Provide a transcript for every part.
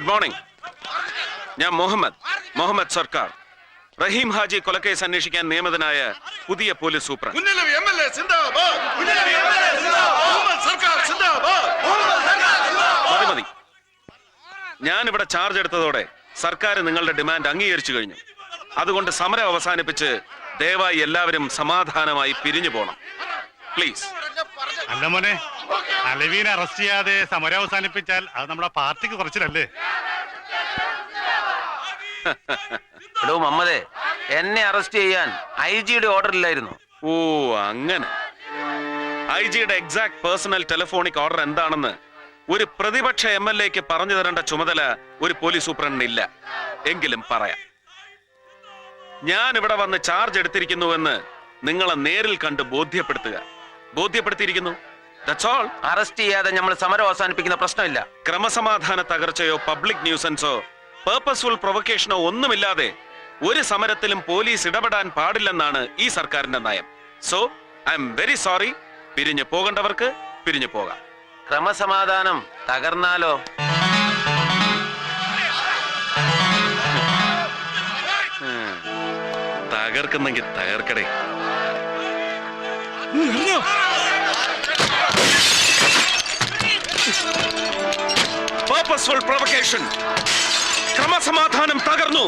Good morning ഞാൻ മുഹമ്മദ് മുഹമ്മദ് സർക്കാർ. റഹീം ഹാജി കൊലക്കേസ് അന്വേഷിക്കാൻ നിയമിതനായ പുതിയ പോലീസ് സൂപ്രണ്ട്. മുന്നിലവി എം സിന്ദാബാദ്. മുന്നിലവി എം സിന്ദാബാദ്. മുഹമ്മദ് സർക്കാർ സിന്ദാബാദ്. മുഹമ്മദ് സർക്കാർ സിന്ദാബാദ്. മതി മതി. ഞാൻ ഇവിടെ ചാർജ് എടുത്തതോടെ സർക്കാർ നിങ്ങളുടെ ഡിമാൻഡ് അംഗീകരിച്ചു കഴിഞ്ഞു. അതുകൊണ്ട് സമരം അവസാനിപ്പിച്ച് ദയവായി എല്ലാവരും സമാധാനമായി പിരിഞ്ഞു പോണം. പ്ലീസ് അല്ല മോനെ അലവീനെ അറസ്റ്റ് ചെയ്യാതെ സമരം അവസാനിപ്പിച്ചാൽ അത് നമ്മുടെ പാർട്ടിക്ക് കുറച്ചിലല്ലേ? എടോ മമ്മദേ എന്നെ അറസ്റ്റ് ചെയ്യാൻ ഐ ജിയുടെ ഓർഡർ ഇല്ലായിരുന്നു. ഓ അങ്ങനെ. ഐ ജിയുടെ എക്സാക്ട് പേഴ്സണൽ ടെലിഫോണിക് ഓർഡർ എന്താണെന്ന് ഒരു പ്രതിപക്ഷ എം എൽ എക്ക് പറഞ്ഞു തരേണ്ട ചുമതല ഒരു പോലീസ് സൂപ്രണ്ടിന് ഇല്ല. എങ്കിലും പറയാം. ഞാൻ ഇവിടെ വന്ന് ചാർജ് എടുത്തിരിക്കുന്നുവെന്ന് നിങ്ങളെ നേരിൽ കണ്ട് ബോധ്യപ്പെടുത്തുക. ബോധ്യപ്പെടുത്തിയിരിക്കുന്നു? അറസ്റ്റ് ചെയ്യാതെ നമ്മൾ സമരം അവസാനിപ്പിക്കുന്ന പ്രശ്നമില്ല. ക്രമസമാധാന തകർച്ചയോ പബ്ലിക് ന്യൂസൻസോ പേർപ്പസ്ഫുൾ പ്രൊവക്കേഷനോ ഒന്നുമില്ലാതെ ഒരു സമരത്തിലും പോലീസ് ഇടപെടാൻ പാടില്ലെന്നാണ് ഈ സർക്കാരിന്റെ നയം. So I'm very sorry പിരിഞ്ഞു പോകേണ്ടവർക്ക് പിരിഞ്ഞു പോകാം. ക്രമസമാധാനം തകർന്നാലോ? തകർക്കുന്നെങ്കിൽ തകർക്കടേ. പേർപ്പസ്ഫുൾ പ്രൊവക്കേഷൻ ക്രമസമാധാനം തകർന്നു.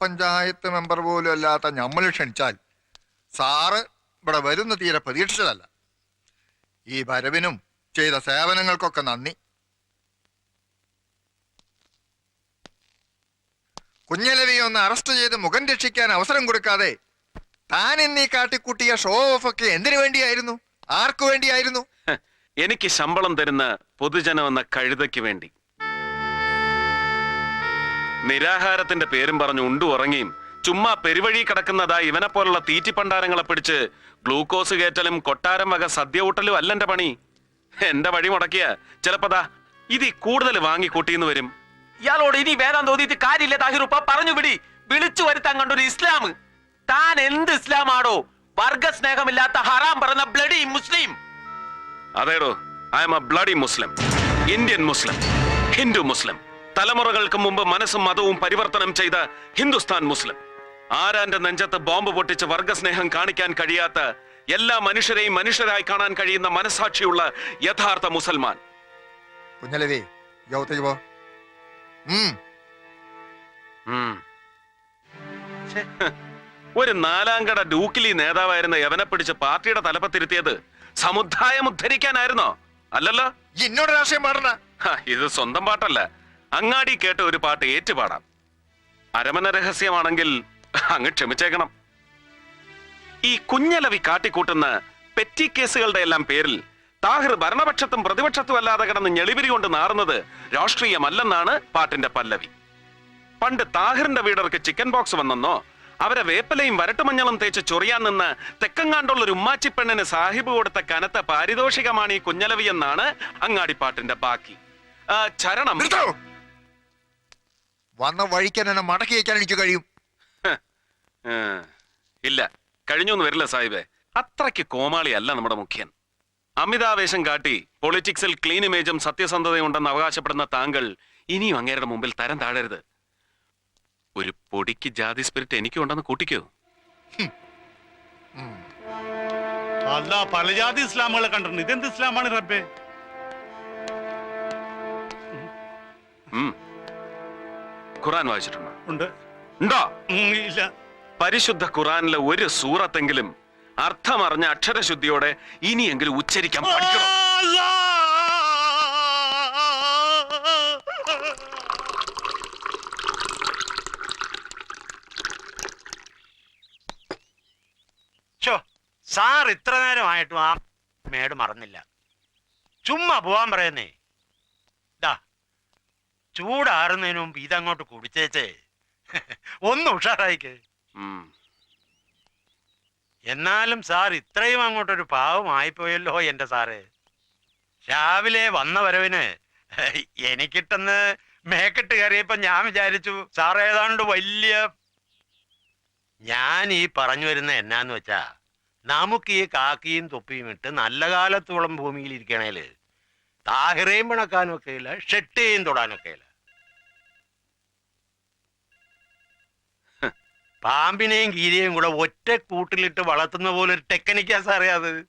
ഗ്രാമപഞ്ചായത്ത് മെമ്പർ പോലും അല്ലാത്ത നമ്മൾ ക്ഷണിച്ചാൽ സാറ് ഇവിടെ വരുന്ന തീരെ പ്രതീക്ഷിച്ചതല്ല. ഈ വരവിനും ചെയ്ത സേവനങ്ങൾക്കൊക്കെ നന്ദി. കുഞ്ഞലവിയെ ഒന്ന് അറസ്റ്റ് ചെയ്ത് മുഖം രക്ഷിക്കാൻ അവസരം കൊടുക്കാതെ താൻ എന്നീ കാട്ടിക്കൂട്ടിയ ഷോ ഓഫ് ഒക്കെ എന്തിനു വേണ്ടിയായിരുന്നു? ആർക്കു വേണ്ടിയായിരുന്നു? എനിക്ക് ശമ്പളം തരുന്ന പൊതുജനം എന്ന കഴുതയ്ക്ക് വേണ്ടി. നിരാഹാരത്തിന്റെ പേരും പറഞ്ഞു ഉണ്ടു ഉറങ്ങിയും ചുമ്മാ പെരുവഴി കിടക്കുന്നതാ ഇവനെ പോലുള്ള തീറ്റിപ്പണ്ടാരങ്ങളെ പിടിച്ച്. ഗ്ലൂക്കോസ് കയറ്റലും കൊട്ടാരം വക സദ്യ ഊട്ടലും അല്ല എന്റെ പണി. എന്റെ വഴി മുടക്കിയ. ചിലപ്പതാ ഇതി കൂടുതൽ വാങ്ങിക്കൂട്ടിന്ന് വരും. ഇയാളോട് ഇനി വേദം തോന്നിയിട്ട് കാര്യമില്ല താഹിറുപ്പ പറഞ്ഞു വിടി. വിളിച്ചു വരുത്താൻ കണ്ടൊരു ഇസ്ലാം. താൻ എന്ത് ഇസ്ലാമാണോ വർഗസ്നേഹമില്ലാത്ത ഹറാം പറഞ്ഞ bloody Muslim. അതേടോ I'm a bloody Muslim Indian Muslim Hindu Muslim തലമുറകൾക്ക് മുമ്പ് മനസ്സും മതവും പരിവർത്തനം ചെയ്ത ഹിന്ദുസ്ഥാൻ മുസ്ലിം. ആരാന്റെ നെഞ്ചത്ത് ബോംബ് പൊട്ടിച്ച് വർഗസ്നേഹം കാണിക്കാൻ കഴിയാത്ത എല്ലാ മനുഷ്യരെയും മനുഷ്യരായി കാണാൻ കഴിയുന്ന മനസാക്ഷിയുള്ള യഥാർത്ഥ മുസൽമാൻ. കുഞ്ഞലവി യോഗത്തേക്ക് പോ. ഉം. ഉം. ഒരു നാലാംകട ഡൂക്കിലി നേതാവായിരുന്ന യവനെ പിടിച്ച് പാർട്ടിയുടെ തലപ്പത്തിരുത്തിയത് സമുദായം ഉദ്ധരിക്കാനായിരുന്നോ? അല്ലല്ലോ? എന്നോട് രാഷ്ട്രീയം പാടണ ഇത് സ്വന്തം പാട്ടല്ല. അങ്ങാടി കേട്ട ഒരു പാട്ട് ഏറ്റുപാടാം. അരമന രഹസ്യമാണെങ്കിൽ അങ്ങ് ക്ഷമിച്ചേക്കണം. ഈ കുഞ്ഞലവി കാട്ടിക്കൂട്ടുന്ന പെറ്റി കേസുകളുടെ എല്ലാം പേരിൽ താഹിർ ഭരണപക്ഷത്തും പ്രതിപക്ഷത്തും അല്ലാതെ കിടന്ന് ഞെളിവിരി കൊണ്ട് നാറുന്നത് രാഷ്ട്രീയമല്ലെന്നാണ് പാട്ടിന്റെ പല്ലവി. പണ്ട് താഹിറിന്റെ വീടർക്ക് ചിക്കൻ ബോക്സ് വന്നെന്നോ അവരെ വേപ്പലയും വരട്ടുമഞ്ഞളും തേച്ച് ചൊറിയാൻ നിന്ന് തെക്കങ്ങാണ്ടുള്ള ഒരു ഉമ്മാച്ചിപ്പെണ്ണിന് സാഹിബ് കൊടുത്ത കനത്ത പാരിതോഷികമാണ് ഈ കുഞ്ഞലവി എന്നാണ് അങ്ങാടിപ്പാട്ടിന്റെ ബാക്കി. ചരണം. വന്ന വഴിക്കാൻ എന്നെ മടക്കി വയ്ക്കാൻ എനിക്ക് കഴിയും. ഇല്ല. കഴിഞ്ഞൊന്നും വരില്ല സാഹിബേ. അത്രയ്ക്ക് കോമാളി അല്ല നമ്മുടെ മുഖ്യൻ. അമിതാവേശം കാട്ടി പൊളിറ്റിക്സിൽ ക്ലീൻ ഇമേജും സത്യസന്ധതയുണ്ടെന്ന് അവകാശപ്പെടുന്ന താങ്കൾ ഇനിയും അങ്ങേരുടെ മുമ്പിൽ തരം താഴരുത്. ഒരു പൊടിക്ക് ജാതി സ്പിരിറ്റ് എനിക്കും ഉണ്ടെന്ന് കൂട്ടിക്കോ. അല്ല പല ജാതി ഇസ്ലാമുകളെ കണ്ടിട്ടുണ്ട്. ഇതെന്ത് ഇസ്ലാമാണ് റബ്ബേ? ഉം. ഖുറാൻ വായിച്ചിട്ടുണ്ടോ? ഉണ്ട്. ഉണ്ടോ? ഇല്ല. പരിശുദ്ധ ഖുറാനിലെ ഒരു സൂറത്തെങ്കിലും അർത്ഥമറിഞ്ഞ അക്ഷരശുദ്ധിയോടെ ഇനിയെങ്കിലും ഉച്ചരിക്കാൻ പഠിക്കണം? സാർ ഇത്ര നേരമായിട്ടും ആ മേട് മറന്നില്ല. ചുമ്മാ പോവാൻ പറയുന്നേ. ചൂടാറുന്നതിന് മുമ്പ് ഇതങ്ങോട്ട് കുടിച്ചേച്ചേ ഒന്ന് ഉഷാറായിക്കേ. എന്നാലും സാർ ഇത്രയും അങ്ങോട്ടൊരു പാവമായിപ്പോയല്ലോ എന്റെ സാറ്. രാവിലെ വന്ന വരവിന് എനിക്കിട്ടെന്ന് മേക്കെട്ട് കയറിയപ്പോ ഞാൻ വിചാരിച്ചു സാർ ഏതാണ്ട് വലിയ ഞാൻ ഈ പറഞ്ഞു വരുന്ന എന്നാന്ന് വെച്ചാ നമുക്ക് ഈ കാക്കിയും തൊപ്പിയും ഇട്ട് നല്ല കാലത്തോളം ഭൂമിയിൽ ഇരിക്കണേൽ താഹിറയും പിണക്കാനും ഒക്കെ ഇല്ല ഷെട്ടിയും തൊടാനൊക്കെ ഇല്ല പാമ്പിനെയും കീരിയെയും കൂടെ ഒറ്റ കൂട്ടിലിട്ട് വളർത്തുന്ന പോലെ ഒരു ടെക്നിക്കാ സാറേ അത്.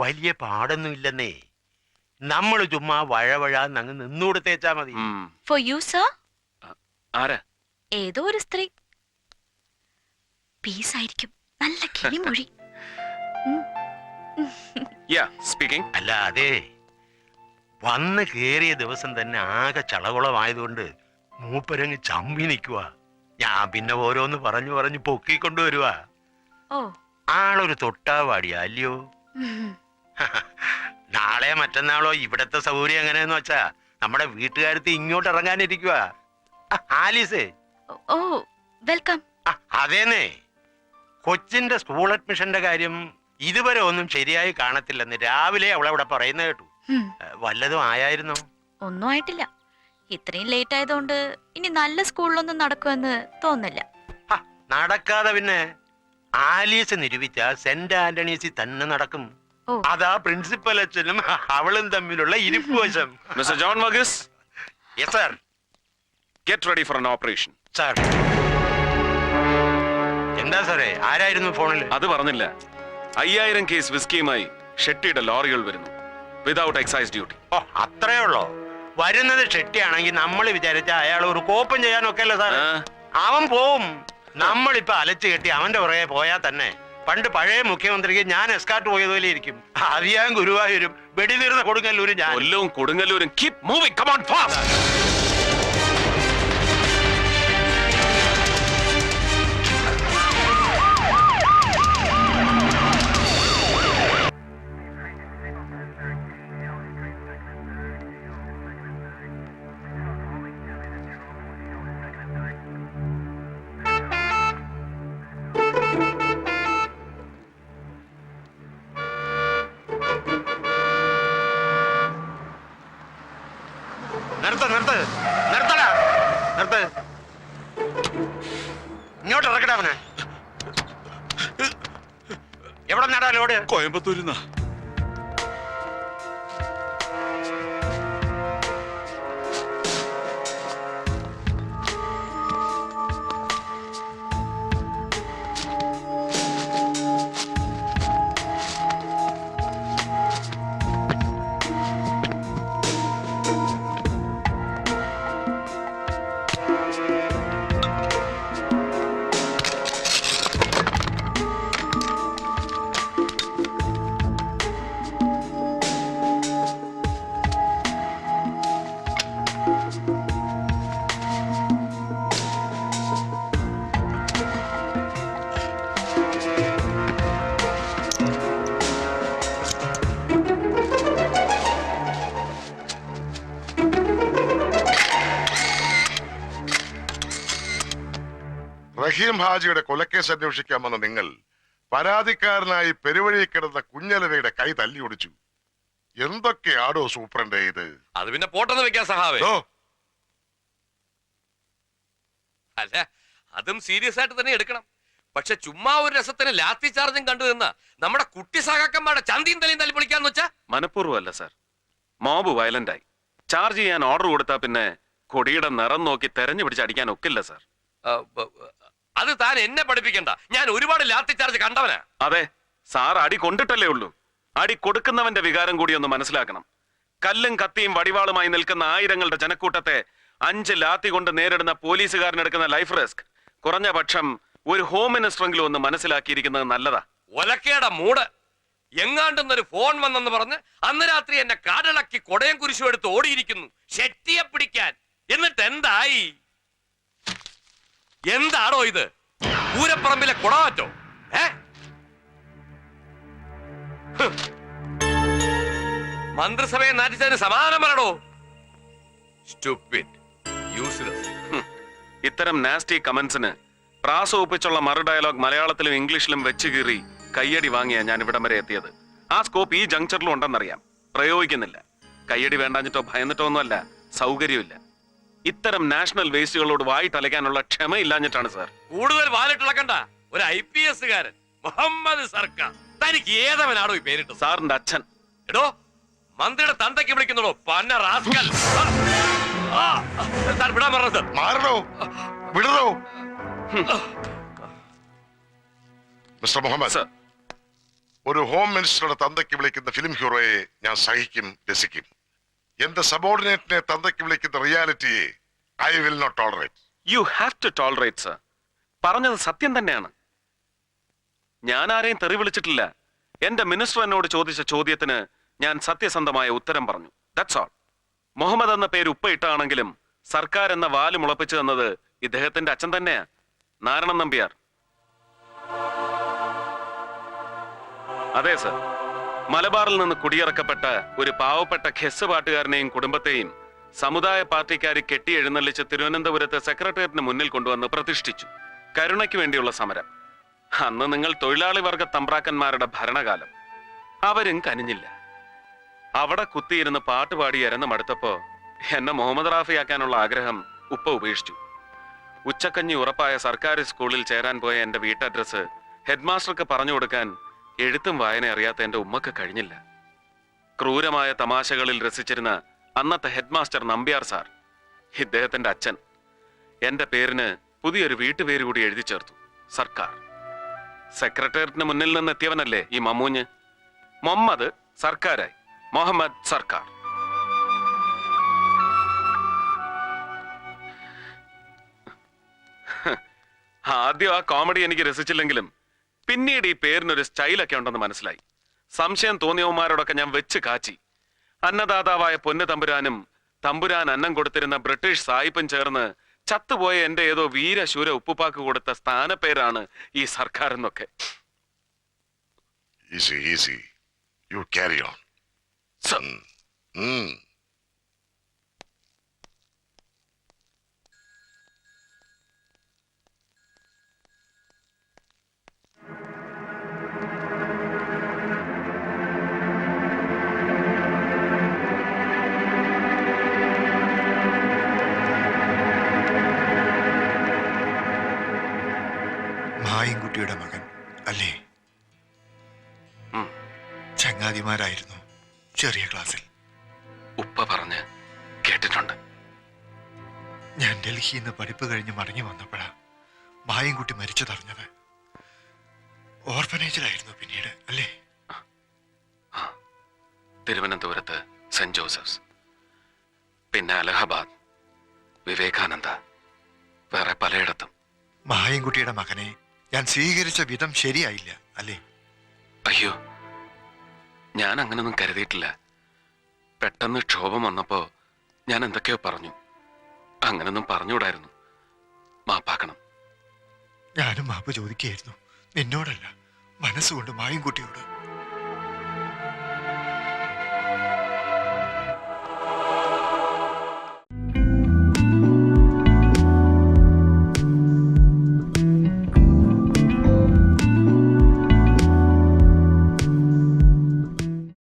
വലിയ പാടൊന്നും ഇല്ലെന്നേ. നമ്മൾ ചുമ്മാ വഴവഴ അങ്ങ് മതി. ഫോർ യു സർ ആരാ? ഏതോ ഒരു സ്ത്രീ. പീസ് ആയിരിക്കും. നല്ല കിളിമൊഴി. സ്പീക്കിംഗ് അല്ല അതെ. വന്ന് കേറിയ ദിവസം തന്നെ ആകെ ചളകുളമായതുകൊണ്ട് മൂപ്പരങ്ങ് ചമ്പി നിൽക്കുക ഞാൻ പിന്നെ ഓരോന്ന് പറഞ്ഞു പറഞ്ഞു പൊക്കിക്കൊണ്ടുവരുവാ ഓ. ആളൊരു തൊട്ടാവാടിയാ അല്ലയോ. നാളെ മറ്റന്നാളോ ഇവിടത്തെ സൗകര്യം എങ്ങനെയെന്ന് വെച്ചാ നമ്മുടെ വീട്ടുകാരത്ത് ഇങ്ങോട്ട് ഇറങ്ങാനിരിക്കുക ആലീസേ. Oh welcome. അതേന്നേ. കൊച്ചിന്റെ സ്കൂൾ അഡ്മിഷന്റെ കാര്യം ഇതുവരെ ഒന്നും ശരിയായി കാണത്തില്ലെന്ന് രാവിലെ അവളവിടെ പറയുന്ന കേട്ടു. വല്ലതും ആയായിരുന്നോ? ഒന്നും ആയിട്ടില്ല. ഇത്രയും ലേറ്റ് ആയതുകൊണ്ട് ഇനി നല്ല സ്കൂളിലൊന്നും നടക്കുമെന്ന് തോന്നില്ല നടക്കാതെ പിന്നെ ആലീസ് നിരൂപിച്ച സെന്റ് ആന്റണീസിൽ തന്നെ നടക്കും. അതാ പ്രിൻസിപ്പൽ അച്ഛനും അവളും തമ്മിലുള്ള ഇരിപ്പ് വശം. Mister John Varghese? Yes sir get ready for an operation sir എന്താ സാറേ? ആരായിരുന്നു ഫോണിൽ? അത് പറഞ്ഞില്ല. അയ്യായിരം കേസ് വിസ്കിയുമായി ഷെട്ടിയുടെ ലോറികൾ വരുന്നു. വിതൗട്ട് എക്സൈസ് ഡ്യൂട്ടി ഓ അത്രേ ഉള്ളോ? വരുന്നത് ഷെട്ടിയാണെങ്കിൽ നമ്മൾ വിചാരിച്ച അയാൾ ഒരു കോപ്പം ചെയ്യാനൊക്കെ അല്ലേ സാർ അവൻ പോവും. നമ്മളിപ്പോ അലച്ചു കെട്ടി അവന്റെ പുറകെ പോയാൽ തന്നെ. പണ്ട് പഴയ മുഖ്യമന്ത്രിക്ക് ഞാൻ എസ്കാർട്ട് പോയതുപോലെ ഇരിക്കും. അറിയാൻ ഗുരുവായൂരും വെടിതീർന്ന കൊടുങ്ങല്ലൂരും ഞാൻ കൊല്ലവും കൊടുങ്ങല്ലൂരും. Keep moving come on fast ഇങ്ങോട്ട് ഇറക്കടാ എവിടെ നടാ ലോഡ്? കോയമ്പത്തൂരിന്നാ റഹീം ഹാജിയുടെ കൊലക്കേസ് അന്വേഷിക്കാൻ വന്ന നിങ്ങൾ പരാതിക്കാരനായി പെരുവഴി കിടന്ന കുഞ്ഞലവയുടെ കൈ തല്ലി ഒടിച്ചു. എന്തൊക്കെയാടോ സൂപ്രണ്ടേ ഇത്? അത് പിന്നെ പോട്ടെന്ന് വെക്കാൻ സഹാവേ. ഓ അല്ല അതും സീരിയസ് ആയിട്ട് തന്നെ എടുക്കണം. പക്ഷെ ചുമ്മാ ഒരു രസത്തിന് ലാത്തി ചാർജും കണ്ടു നിന്ന നമ്മുടെ കുട്ടി സഹാക്കന്മാരുടെ ചന്തിയും തലയും തല്ലി പൊളിക്കാന്ന് വെച്ചാ? മനഃപൂർവമല്ല സാർ. മോബ് വയലന്റ് ആയി. ചാർജ് ചെയ്യാൻ ഓർഡർ കൊടുത്താ പിന്നെ കൊടിയുടെ നിറം നോക്കി തെരഞ്ഞു പിടിച്ച് അടിക്കാൻ ഒക്കില്ല സാർ. അത് താൻ എന്നെ പഠിപ്പിക്കണ്ട. ഞാൻ ഒരുപാട് ലാത്തി ചാർജ് കണ്ടവനാ. അതെ സാർ അടി കൊണ്ടിട്ടല്ലേ ഉള്ളൂ. അടി കൊടുക്കുന്നവന്റെ വികാരം കൂടി ഒന്ന് മനസ്സിലാക്കണം. കല്ലും കത്തിയും വടിവാളുമായി നിൽക്കുന്ന ആയിരങ്ങളുടെ ജനക്കൂട്ടത്തെ അഞ്ച് ലാത്തി കൊണ്ട് നേരിടുന്ന പോലീസുകാരനെടുക്കുന്ന ലൈഫ് റിസ്ക്. കുറഞ്ഞ പക്ഷം ഒരു ഹോം മിനിസ്റ്ററെങ്കിലും ഒന്ന് മനസ്സിലാക്കിയിരിക്കുന്നത് നല്ലതാ. ഒലക്കേട മൂട്. എങ്ങാണ്ടെന്നൊരു ഫോൺ വന്നെന്ന് പറഞ്ഞ് അന്ന് രാത്രി എന്നെ കാടിളക്കി കൊടയം കുരിശും എടുത്ത് ഓടിയിരിക്കുന്നു. ശക്തിയെ പിടിക്കാൻ. എന്നിട്ട് എന്തായി? എന്താണോ ഇത്? പൂരപ്പറമ്പിലെ കുടമാറ്റോ? ഏ. മന്ത്രിസഭയെ നാറ്റിച്ചതിന് സമാനം പറയണോ സ്റ്റുപ്പിഡ് ഇത്തരം നാസ്റ്റി കമന്റ്സിന് പ്രാസ ഒപ്പിച്ചുള്ള മറു ഡയലോഗ് മലയാളത്തിലും ഇംഗ്ലീഷിലും വെച്ച് കീറി കയ്യടി വാങ്ങിയ ഞാൻ ഇവിടം വരെ എത്തിയത്. ആ സ്കോപ്പ് ഈ ജംഗ്ഷനിലും ഉണ്ടെന്നറിയാം. പ്രയോഗിക്കുന്നില്ല. കയ്യടി വേണ്ടാഞ്ഞിട്ടോ ഭയന്നിട്ടോ ഒന്നുമല്ല. സൗകര്യമില്ല. ഇത്തരം നാഷണൽ വേസ്റ്റുകളോട് വായിട്ടലയ്ക്കാനുള്ള ക്ഷമയില്ലാഞ്ഞിട്ടാണ് സാർ. കൂടുതൽ വാലിട്ടിളക്കണ്ട ഒരു ഐ പി എസ്സുകാരൻ മുഹമ്മദ് സർക്കാർ. തനിക്ക് ഏതവനാണോ ഈ പേരിട്ട് സാറിന്റെ അച്ഛൻ. എടോ മന്ത്രിയുടെ തന്തയ്ക്ക് വിളിക്കുന്നുണ്ടോ പന്ന റാസ്കൽ. ആ, താൻ വിടാൻ പറഞ്ഞത് മാറണോ? വിടണോ? Mister Muhammad sir. ഒരു ഹോം മിനിസ്റ്ററുടെ തന്തയ്ക്ക് വിളിക്കുന്ന ഫിലിം ഹീറോയെ ഞാൻ സഹിക്കും രസിക്കും. എന്റെ സബോർഡിനേറ്റിനെ തന്തയ്ക്ക് വിളിക്കുന്ന റിയാലിറ്റിയെ I will not tolerate. You have to tolerate sir പറഞ്ഞത് സത്യം തന്നെയാണ്. ഞാൻ ആരെയും തെറി വിളിച്ചിട്ടില്ല. എന്റെ മിനിസ്റ്റർ എന്നോട് ചോദിച്ച ചോദ്യത്തിന് ഞാൻ സത്യസന്ധമായ ഉത്തരം പറഞ്ഞു. ദാറ്റ്സ് ഓൾ മുഹമ്മദ് എന്ന പേര് ഉപ്പയിട്ടാണെങ്കിലും സർക്കാർ എന്ന വാൽ മുളപ്പിച്ചു തന്നത് ഇദ്ദേഹത്തിന്റെ അച്ഛൻ തന്നെയാ. നാരണം നമ്പിയാർ. അതെ സർ മലബാറിൽ നിന്ന് കുടിയിറക്കപ്പെട്ട ഒരു പാവപ്പെട്ട ഖെസ് പാട്ടുകാരനെയും കുടുംബത്തെയും സമുദായ പാർട്ടിക്കാർ കെട്ടി എഴുന്നള്ളിച്ച് തിരുവനന്തപുരത്തെ സെക്രട്ടേറിയറ്റിന് മുന്നിൽ കൊണ്ടുവന്ന് പ്രതിഷ്ഠിച്ചു. കരുണയ്ക്ക് വേണ്ടിയുള്ള സമരം. അന്ന് നിങ്ങൾ തൊഴിലാളി വർഗ തമ്പ്രാക്കന്മാരുടെ ഭരണകാലം. അവരും കനിഞ്ഞില്ല. അവിടെ കുത്തിയിരുന്ന് പാട്ടുപാടി എരന്ന് മടുത്തപ്പോ എന്നെ മുഹമ്മദ് റാഫിയാക്കാനുള്ള ആഗ്രഹം ഉപ്പ ഉപേക്ഷിച്ചു. ഉച്ചക്കഞ്ഞി ഉറപ്പായ സർക്കാർ സ്കൂളിൽ ചേരാൻ പോയ എന്റെ വീട്ടഡ്രസ് ഹെഡ്മാസ്റ്റർക്ക് പറഞ്ഞു കൊടുക്കാൻ എഴുത്തും വായന അറിയാത്ത എന്റെ ഉമ്മക്ക് കഴിഞ്ഞില്ല. ക്രൂരമായ തമാശകളിൽ രസിച്ചിരുന്ന അന്നത്തെ ഹെഡ്മാസ്റ്റർ നമ്പ്യാർ സാർ ഇദ്ദേഹത്തിന്റെ അച്ഛൻ എന്റെ പേരിന് പുതിയൊരു വീട്ടുപേര് കൂടി എഴുതി ചേർത്തു സർക്കാർ. സെക്രട്ടേറിയറ്റിന് മുന്നിൽ നിന്ന് എത്തിയവനല്ലേ ഈ മമ്മൂഞ്ഞ്? മുഹമ്മദ് സർക്കാരായി മുഹമ്മദ് സർക്കാർ. ആദ്യം ആ കോമഡി എനിക്ക് രസിച്ചില്ലെങ്കിലും പിന്നീട് ഈ പേരിനൊരു സ്റ്റൈലൊക്കെ ഉണ്ടെന്ന് മനസ്സിലായി. സംശയം തോന്നിയവന്മാരോടൊക്കെ ഞാൻ വെച്ച് കാച്ചി. അന്നദാതാവായ പൊന്നു തമ്പുരാനും തമ്പുരാൻ അന്നം കൊടുത്തിരുന്ന ബ്രിട്ടീഷ് സായിപ്പും ചേർന്ന് ചത്തുപോയ എന്റെ ഏതോ വീരശൂര ഉപ്പുപ്പാക്ക് കൊടുത്ത സ്ഥാനപ്പേരാണ് ഈ സർക്കാർ എന്നൊക്കെ. Easy easy you carry on ചങ്ങാതിമാരായിരുന്നു ചെറിയ ക്ലാസ്സിൽ? ഉപ്പ പറഞ്ഞ് കേട്ടിട്ടുണ്ട്. ഞാൻ ഡൽഹിയിൽ നിന്ന് പഠിപ്പ് കഴിഞ്ഞ് മടങ്ങി വന്നപ്പോഴാ മായൻകുട്ടി മരിച്ചതറിഞ്ഞത് ഓർഫനേജിലായിരുന്നു പിന്നീട് അല്ലേ? തിരുവനന്തപുരത്ത് സെന്റ് ജോസഫ്സ്. പിന്നെ അലഹബാദ്. വിവേകാനന്ദ. വേറെ പലയിടത്തും. മായൻകുട്ടിയുടെ മകനെ ഞാൻ സ്വീകരിച്ച വിധം ശരിയായില്ല അല്ലേ? അയ്യോ ഞാൻ അങ്ങനൊന്നും കരുതിയിട്ടില്ല. പെട്ടെന്ന് ക്ഷോഭം വന്നപ്പോ ഞാൻ എന്തൊക്കെയോ പറഞ്ഞു. അങ്ങനൊന്നും പറഞ്ഞുകൂടായിരുന്നു. മാപ്പാക്കണം. ഞാനും മാപ്പ് ചോദിക്കുകയായിരുന്നു. നിന്നോടല്ല മനസ്സുകൊണ്ട് മായൻകുട്ടിയോട്